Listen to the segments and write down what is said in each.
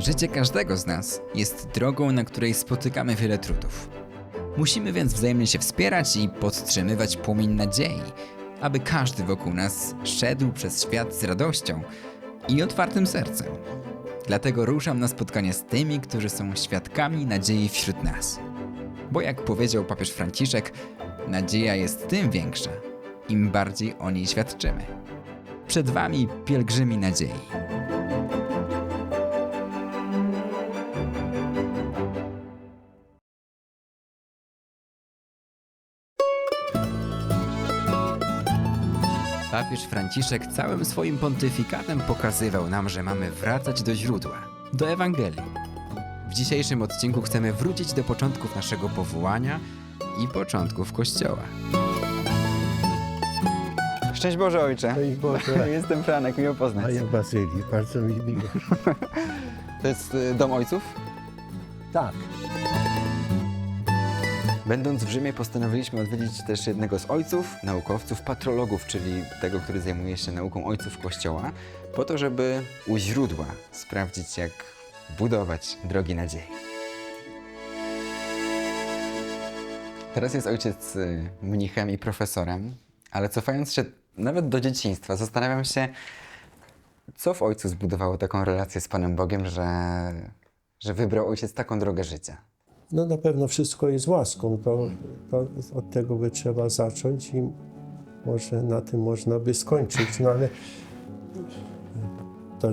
Życie każdego z nas jest drogą, na której spotykamy wiele trudów. Musimy więc wzajemnie się wspierać i podtrzymywać płomień nadziei, aby każdy wokół nas szedł przez świat z radością i otwartym sercem. Dlatego ruszam na spotkanie z tymi, którzy są świadkami nadziei wśród nas. Bo jak powiedział papież Franciszek, nadzieja jest tym większa, im bardziej o niej świadczymy. Przed Wami pielgrzymi nadziei. Papież Franciszek całym swoim pontyfikatem pokazywał nam, że mamy wracać do źródła, do Ewangelii. W dzisiejszym odcinku chcemy wrócić do początków naszego powołania i początków Kościoła. Szczęść Boże Ojcze. Szczęść Boże. Jestem Franek, miło A poznać. ja Bazylii, bardzo mi miło. To jest y, dom ojców? Tak, Będąc w Rzymie postanowiliśmy odwiedzić też jednego z ojców, naukowców, patrologów, czyli tego, który zajmuje się nauką ojców Kościoła, po to, żeby u źródła sprawdzić, jak budować drogi nadziei. Teraz jest ojciec y, mnichem i profesorem, ale cofając się nawet do dzieciństwa, zastanawiam się, co w ojcu zbudowało taką relację z Panem Bogiem, że, że wybrał ojciec taką drogę życia. No na pewno wszystko jest łaską, to, to od tego by trzeba zacząć i może na tym można by skończyć, no ale to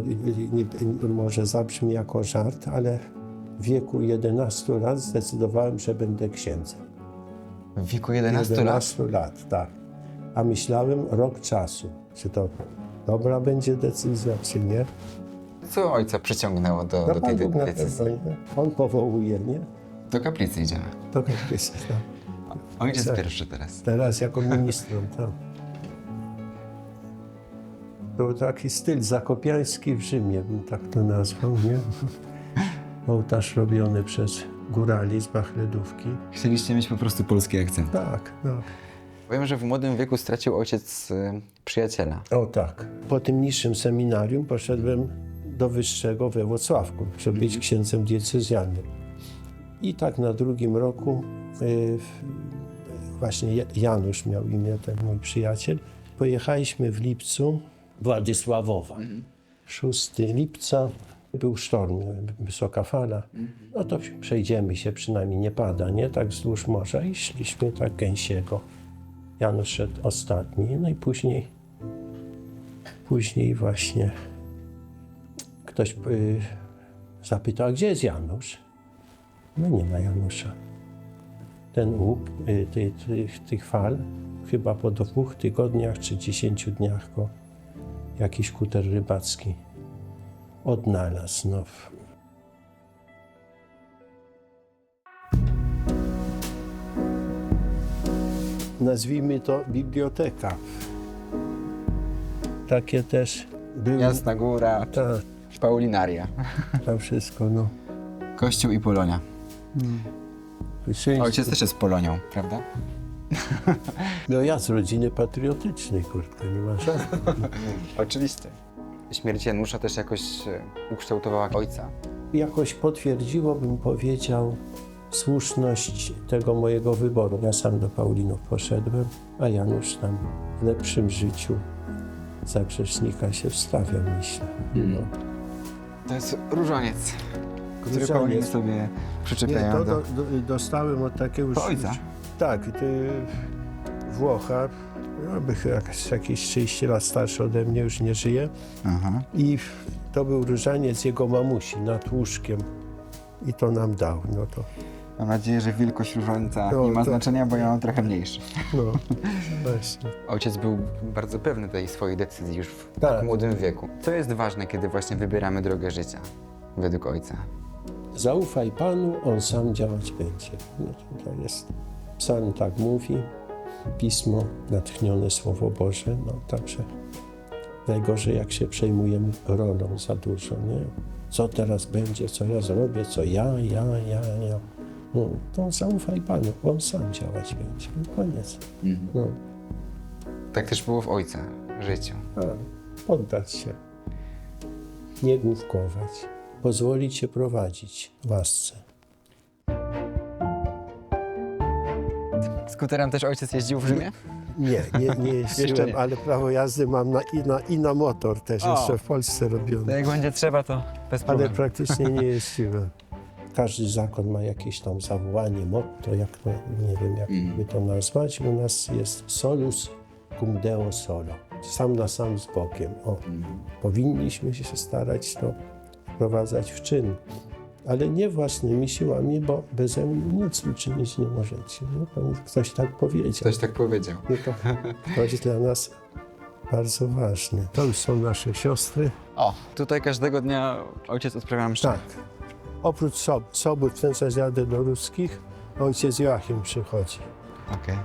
może zabrzmi jako żart, ale w wieku 11 lat zdecydowałem, że będę księdzem. W wieku 11 lat 11 lat, tak. A myślałem rok czasu, czy to dobra będzie decyzja, czy nie. Co ojca przyciągnęło do, No, do tej decyzji? On powołuje, nie? Do kaplicy idziemy. Jak jest, tak. Ojciec Tak. pierwszy teraz. Teraz jako ministrem, tak. Był taki styl zakopiański w Rzymie, bym tak to nazwał, nie? Ołtarz robiony przez górali z Bachledówki. Chcieliście mieć po prostu polski akcent. Tak, no. Powiem, że w młodym wieku stracił ojciec y, przyjaciela. O tak. Po tym niższym seminarium poszedłem do wyższego we Wrocławku, żeby być księdzem diecezjalnym. I tak na drugim roku y, właśnie Ja- Janusz miał imię, ten mój przyjaciel. Pojechaliśmy w lipcu Władysławowa. 6 lipca był sztorm, wysoka fala. No to przejdziemy się, przynajmniej nie pada, nie? Tak wzdłuż morza i szliśmy tak gęsiego. Janusz szedł ostatni, no i później Później właśnie ktoś y, zapytał, gdzie jest Janusz? No nie ma Janusza. Ten łuk y, ty, tych, tych fal, chyba po dwóch tygodniach czy dziesięciu dniach go jakiś kuter rybacki odnalazł. No. Nazwijmy to biblioteka. Takie też były. Jasna Góra, Tak, Paulinaria. to wszystko, no. Kościół i Polonia. Szczęście. Ojciec też jest Polonią, prawda? No ja z rodziny patriotycznej, kurde, nie ma żadnych. Oczywiście. Śmierć Janusza też jakoś y, ukształtowała ojca. Jakoś potwierdziło, bym powiedział, słuszność tego mojego wyboru. Ja sam do Paulinów poszedłem, a Janusz tam w lepszym życiu za grzesznika się wstawia, myślę. No. To jest różaniec, Pauliny sobie Nie, przyczepiają to do... do, do, dostałem od takiego... To ojca? Tak, ty, Włocha, no, by chyba jakieś- jakieś 30 lat starszy ode mnie, już nie żyje. Aha. I to był różaniec jego mamusi nad łóżkiem. I to nam dał. No to, Mam nadzieję, że wielkość różańca No, nie ma to- znaczenia, bo ja mam trochę mniejszy. no, właśnie. Ojciec był bardzo pewny tej swojej decyzji już w Tak. tak młodym wieku. Co jest ważne, kiedy właśnie wybieramy drogę życia według ojca? Zaufaj Panu, On sam działać będzie. No to, jest, psalm tak mówi, Pismo, natchnione Słowo Boże, no także najgorzej jak się przejmujemy rolą za dużo, nie? Co teraz będzie, co ja zrobię, co ja, ja, ja, ja. No, to zaufaj Panu, On sam działać będzie. No, koniec. No, Tak też było w ojca życiu. a, poddać się. Nie główkować. Pozwolić się prowadzić w łasce. Skuterem też ojciec jeździł w Rzymie? Nie, nie, nie jeździłem, nie. ale prawo jazdy mam na, i, na, i na motor też O. jeszcze w Polsce robiony. jak będzie trzeba, to bez Ale praktycznie nie jeździłem. Każdy zakon ma jakieś tam zawołanie, motto, jak to, nie wiem jak Mhm. by to nazwać. U nas jest solus cum deo solo. Sam na sam z Bogiem. O, powinniśmy się starać to wprowadzać w czyn. Ale nie własnymi siłami, bo beze mnie nic uczynić nie możecie. No, ktoś tak powiedział. Ktoś tak powiedział. No to, to jest dla nas bardzo ważne. To już są nasze siostry. O, tutaj każdego dnia ojciec odprawia mszę. Tak. Oprócz sob, sobót, ten czas jadę do ruskich, ojciec Joachim przychodzi. Okej.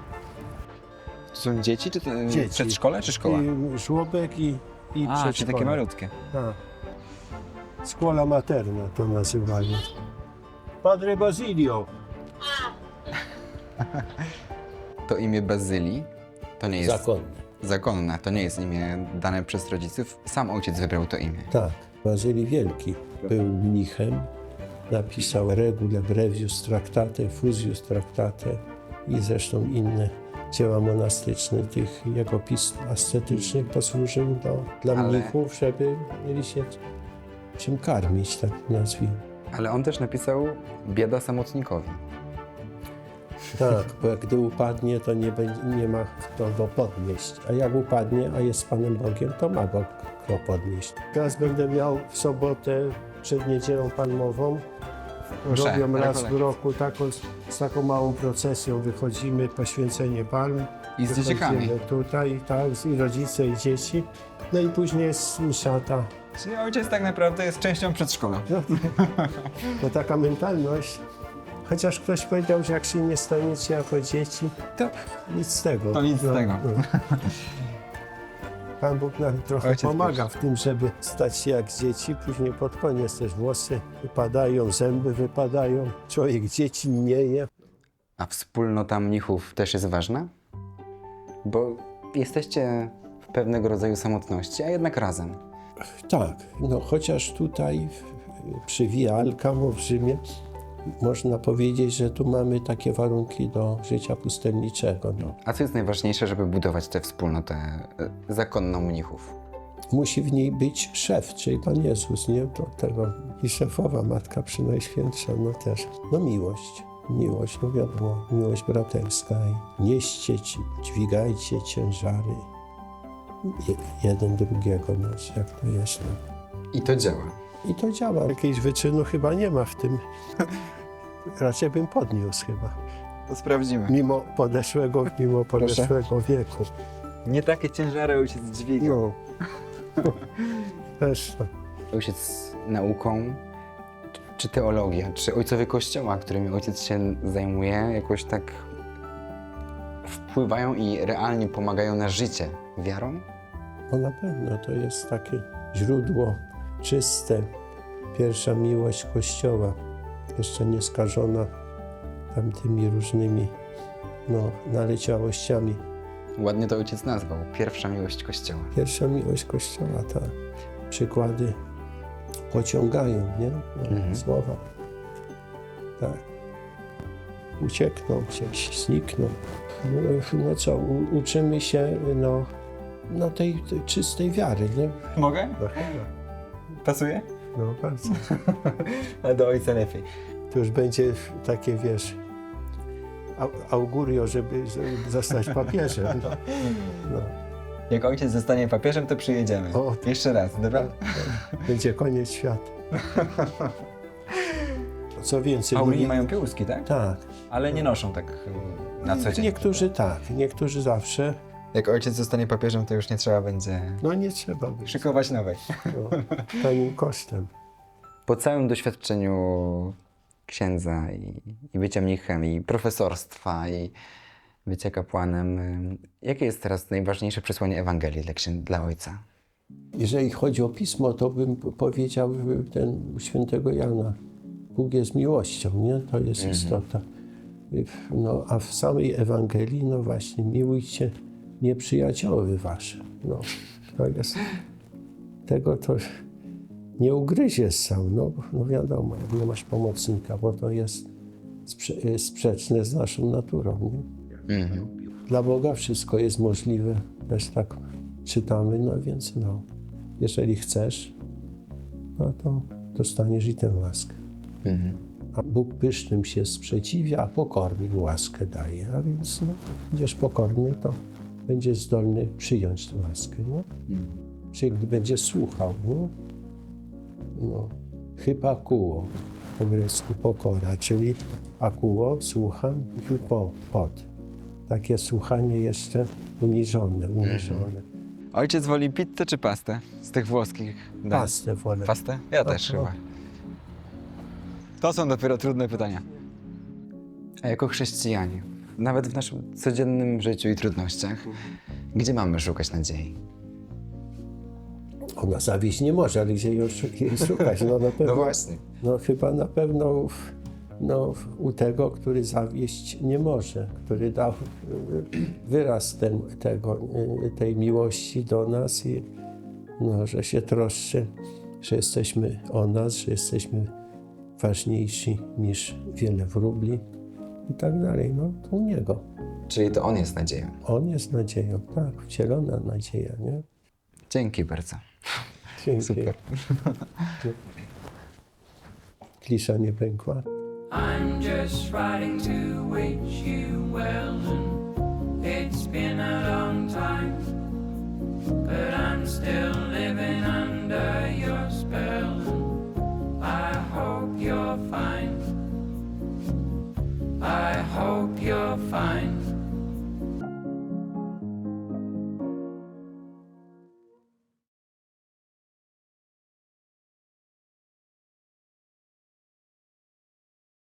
To są dzieci, czy to Dzieci. przedszkole, czy szkoła? I żłobek i, i A, przedszkole. takie malutkie. Tak. Szkoła materna to nazywają. Padre Basilio. To imię Bazylii to nie jest Zakonne. zakonne, to nie jest imię dane przez rodziców. Sam ojciec wybrał to imię. Tak, Bazylii Wielki. Był mnichem, napisał Regule Brevius Tractate, Fusius Tractate i zresztą inne dzieła monastyczne tych jego pism ascetycznych posłużył do, dla Ale- mnichów, żeby mieli się czym karmić, tak nazwijmy. Ale on też napisał Bieda samotnikowi. Tak, bo jak gdy upadnie, to nie, będzie, nie ma kto go podnieść. A jak upadnie, a jest Panem Bogiem, to ma go kto podnieść. Teraz będę miał w sobotę przed niedzielą palmową. Mszę, Robią raz w roku taką, z taką małą procesją wychodzimy, poświęcenie palm. I z dzieciakami. Tutaj, tak, i rodzice, i dzieci. No i później jest msza ta. Czyli ojciec tak naprawdę jest częścią przedszkola. No taka mentalność. Chociaż ktoś powiedział, że jak się nie staniecie jako dzieci, To nic z tego. To nic z tego. Pan Bóg nam trochę Ojciec pomaga w tym, żeby stać się jak dzieci. Później pod koniec też włosy wypadają, zęby wypadają. Człowiek dzieci nie je. A wspólnota mnichów też jest ważna? Bo jesteście w pewnego rodzaju samotności, a jednak razem. Tak, no chociaż tutaj przy Via Alcamo w Rzymie można powiedzieć, że tu mamy takie warunki do życia pustelniczego. No. A co jest najważniejsze, żeby budować tę wspólnotę e, zakonną mnichów? Musi w niej być szef, czyli Pan Jezus, nie? To tego i szefowa Matka Przynajświętsza, no też. No miłość, miłość, no wiadomo, miłość braterska i nieście, ci- dźwigajcie ciężary jeden drugiego, no, jak to jest. No. I to działa. I to działa. Jakiegoś wyczynu chyba nie ma w tym. Raczej bym podniósł chyba. To sprawdzimy. Mimo podeszłego, mimo podeszłego wieku. Nie takie ciężary ojciec dźwigał. No. Też tak. Ojciec nauką, czy- czy teologia, czy ojcowie kościoła, którymi ojciec się zajmuje, jakoś tak wpływają i realnie pomagają na życie wiarą? No na pewno to jest takie źródło czyste, pierwsza miłość Kościoła, jeszcze nie skażona tamtymi różnymi no, naleciałościami. Ładnie to ojciec nazwał. Pierwsza miłość Kościoła. Pierwsza miłość Kościoła, ta przykłady pociągają, nie? No, Mhm. Słowa. Tak. Uciekną, gdzieś znikną. No, no co, uczymy się no, no tej, tej czystej wiary, nie? Mogę? No, chyba. Pasuje? No bardzo. Ale do ojca lepiej. To już będzie takie, wiesz, au- augurio, żeby, żeby zostać papieżem. No. Jak ojciec zostanie papieżem, to przyjedziemy. O. Jeszcze raz, dobra? Będzie koniec świata. Co więcej, Paulini mówi- mają piełuski, tak? tak. Ale nie noszą tak na co dzień. Niektórzy tak, niektórzy zawsze. Jak ojciec zostanie papieżem, to już nie trzeba będzie No nie trzeba być szykować nowej. no, tanim kosztem. Po całym doświadczeniu księdza i, i bycia mnichem, i profesorstwa, i bycia kapłanem, y, jakie jest teraz najważniejsze przesłanie Ewangelii dla, księ- dla ojca? Jeżeli chodzi o pismo, to bym p- powiedział że ten u świętego Jana. Bóg jest miłością, nie? To jest istota. Y, No, a w samej Ewangelii, no właśnie, miłujcie nieprzyjacioły wasze. No, to jest, tego to nie ugryziesz sam, no, no wiadomo, jak nie masz pomocnika, bo to jest sprze sprzeczne z naszą naturą. Nie? Mhm. Dla Boga wszystko jest możliwe, też tak czytamy, no więc no, jeżeli chcesz, no to dostaniesz i tę łaskę. Mhm. A Bóg pysznym się sprzeciwia, a pokornym łaskę daje. A więc no, będziesz pokorny, to będziesz zdolny przyjąć tę łaskę. Nie? Czyli gdy będziesz słuchał. Nie? No, chyba kuło, po grecku pokora, czyli akuło, słucham, hypo, pod. Takie słuchanie jeszcze uniżone, uniżone. Ojciec woli pizzę czy pastę z tych włoskich dań? Pastę wolę. Pastę? Ja też no. chyba. To są dopiero trudne pytania. A jako chrześcijanie, nawet w naszym codziennym życiu i trudnościach, gdzie mamy szukać nadziei? Ona zawieść nie może, ale gdzie ją szukać? No, na pewno, właśnie. no chyba na pewno w, no, u tego, który zawieść nie może, który dał wyraz ten, tego, y, tej miłości do nas i no, że się troszczy, że jesteśmy o nas, że jesteśmy ważniejsi niż wiele wróbli i tak dalej. No to u Niego. Czyli to on jest nadzieją. On jest nadzieją, tak, wcielona nadzieja, nie? Dzięki bardzo. Dzięki. Super. Klisza nie pękła. I'm just writing to wish you well, and it's been a long time, but I'm still